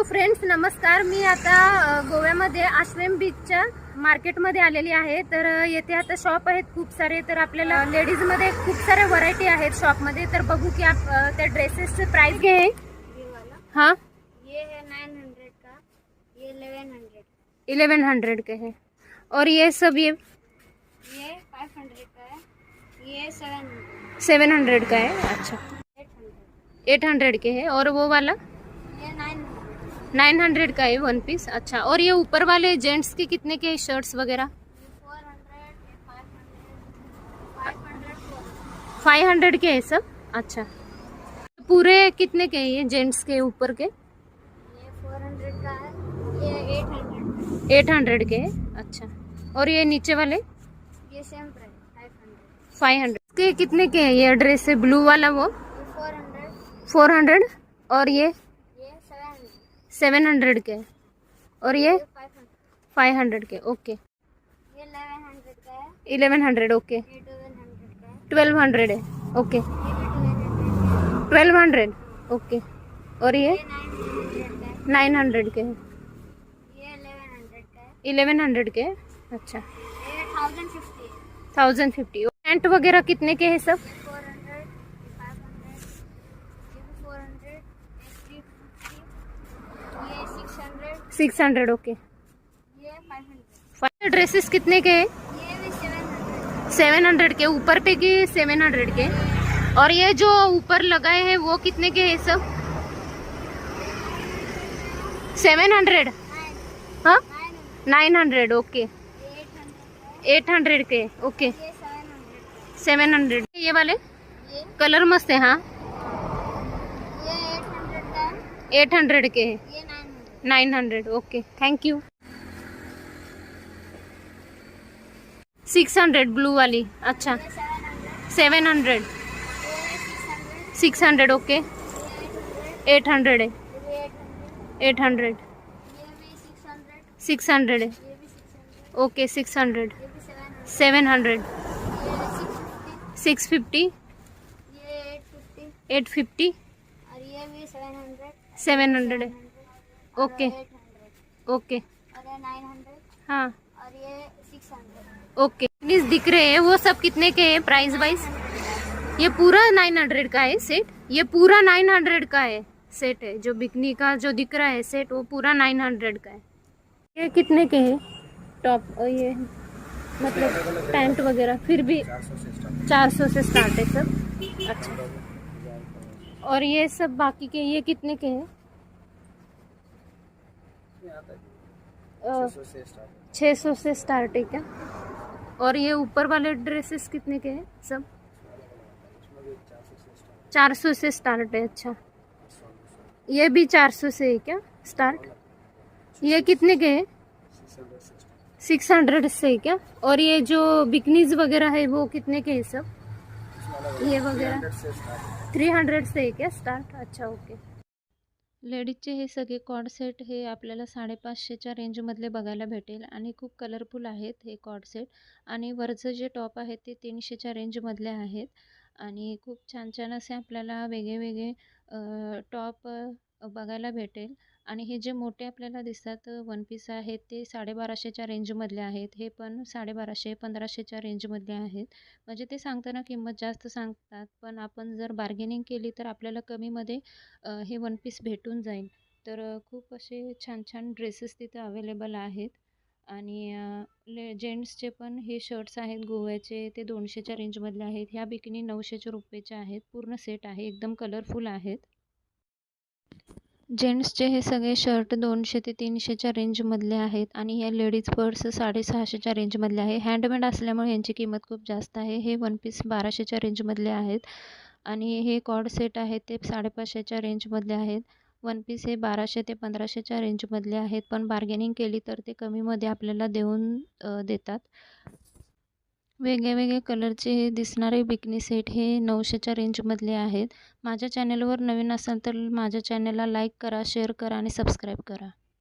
Hello friends नमस्कार. मी आता गोव्यामध्ये आश्रम बीचच्या मार्केटमध्ये आलेली आहे. तर येथे आता शॉप आहेत खूप सारे. तर आपल्याला लेडीजमध्ये खूप सारे व्हरायटी आहेत शॉपमध्ये तर बघू की आप त्या ड्रेसेसचे प्राइस घे. हाँ? ये है नाइन हंड्रेड का? ये इलेवन हंड्रेड इलेवन हंड्रेड के है. और ये सब ये? ये फाइव हंड्रेड का है. ये सेवन हंड्रेड सेवन हंड्रेड का है? अच्छा. एट हंड्रेड के है. और वो वाला? नाइन हंड्रेड का है वन पीस अच्छा और ये ऊपर वाले जेंट्स के कितने के शर्ट्स वगैरह? फाइव हंड्रेड के है सब? अच्छा। पूरे कितने के हैं ये जेंट्स के ऊपर के? एट हंड्रेड के। अच्छा। और ये नीचे वाले? ये सेम फाइव हंड्रेड के कितने के है ये ड्रेस है? ब्लू वाला वो? फोर हंड्रेड फोर हंड्रेड और ये? सेवन हंड्रेड के। और ये? फाइव हंड्रेड के ओके। इलेवन हंड्रेड है। ओके। ट्वेल्व हंड्रेड है। ओके। Twelve hundred okay. और ये? नाइन हंड्रेड का इलेवन हंड्रेड का अच्छा। Thousand fifty. पैंट वगैरह कितने के हैं सब ये फोर हंड्रेड ये फाइव हंड्रेड ये भी फोर हंड्रेड ये थ्री फिफ्टी ये six hundred six hundred okay five dresses कितने के हैं? सेवन हंड्रेड के ऊपर पे की सेवन हंड्रेड के? और ये जो ऊपर लगाए हैं वो कितने के हैं सब? Seven hundred? हाँ? Nine hundred okay eight hundred. का है ओके सेवन हंड्रेड का सेवन हंड्रेड. ये वाले? ये? कलर मस्त है हाँ? एट हंड्रेड के है। Nine hundred okay thank you six hundred blue वाली अच्छा seven hundred. Six hundred okay eight hundred है एट हंड्रेड. सिक्स हंड्रेड है okay six hundred. Seven hundred. Six fifty. Eight fifty. Seven hundred. है okay okay. हाँ। और ये six hundred okay. Please दिख रहे हैं, वो सब कितने के हैं प्राइस वाइज ये पूरा नाइन हंड्रेड का है सेट ये पूरा नाइन हंड्रेड का है सेट है। जो बिकनी का, जो दिख रहा है सेट वो पूरा नाइन हंड्रेड का है। ये कितने के हैं? टॉप और ये मतलब पैंट वगैरह, फिर भी चार सौ से स्टार्ट है सब। अच्छा। और ये सब बाकी के, ये कितने के हैं? छः सौ से स्टार्ट है। क्या? और ये ऊपर वाले ड्रेसेस कितने के हैं सब? चार सौ से स्टार्ट है। अच्छा। ये भी चार सौ से है क्या? स्टार्ट ये कितने के हैं। सिक्स हंड्रेड से है। क्या? और ये जो बिकनीज वगैरह है वो कितने के हैं सब? ये वगैरह? थ्री हंड्रेड से है। क्या? स्टार्ट अच्छा ओके लेडीजचे हे सगळे कॉड सेट हे आपल्याला साडेपाचशेच्या रेंजमधले बघायला भेटेल आणि खूप कलरफुल आहेत हे कॉड सेट. आणि वरचं जे टॉप आहे ते तीनशेच्या रेंजमधले आहेत. आणि खूप छान छान असे आपल्याला वेगळे वेगळे टॉप बघायला भेटेल. आणि हे जे मोठे आपल्याला दिसतात वन पीस आहेत ते साडेबाराशेच्या रेंजमधले आहेत. हे पण साडेबाराशे पंधराशेच्या रेंजमधले आहेत. म्हणजे ते सांगताना किंमत जास्त सांगतात. पण आपण जर बार्गेनिंग केली तर आपल्याला कमीमध्ये हे वन पीस भेटून जाईल. तर खूप असे छान छान ड्रेसेस तिथे अवेलेबल आहेत. आणि ले जेंट्सचे पण हे शर्ट्स आहेत गोव्याचे. ते दोनशेच्या रेंजमधले आहेत. ह्या बिकिनी नऊशेच्या रुपयेच्या आहेत. पूर्ण सेट आहे. एकदम कलरफुल आहेत. जेंट्सचे हे सगळे शर्ट दोनशे ते तीनशेच्या रेंजमधले आहेत आणि ह्या लेडीज पर्स साडेसहाशेच्या रेंजमधले आहे. हँडमेड असल्यामुळे यांची किंमत खूप जास्त आहे. हे वन पीस बाराशेच्या रेंजमधले आहेत आणि हे कॉड सेट आहेत ते साडेपाचशेच्या रेंजमधले आहेत. वन पीस हे बाराशे ते पंधराशेच्या रेंजमधले आहेत. पण बार्गेनिंग केली तर ते कमीमध्ये आपल्याला देऊन देतात. वेगळे वेगळे कलरचे हे दिसणारे बिकनी सेट हे नऊशेच्या रेंजमधले आहेत. माझ्या चॅनलवर नवीन असाल तर माझ्या चॅनलला लाईक करा शेअर करा आणि सबस्क्राईब करा.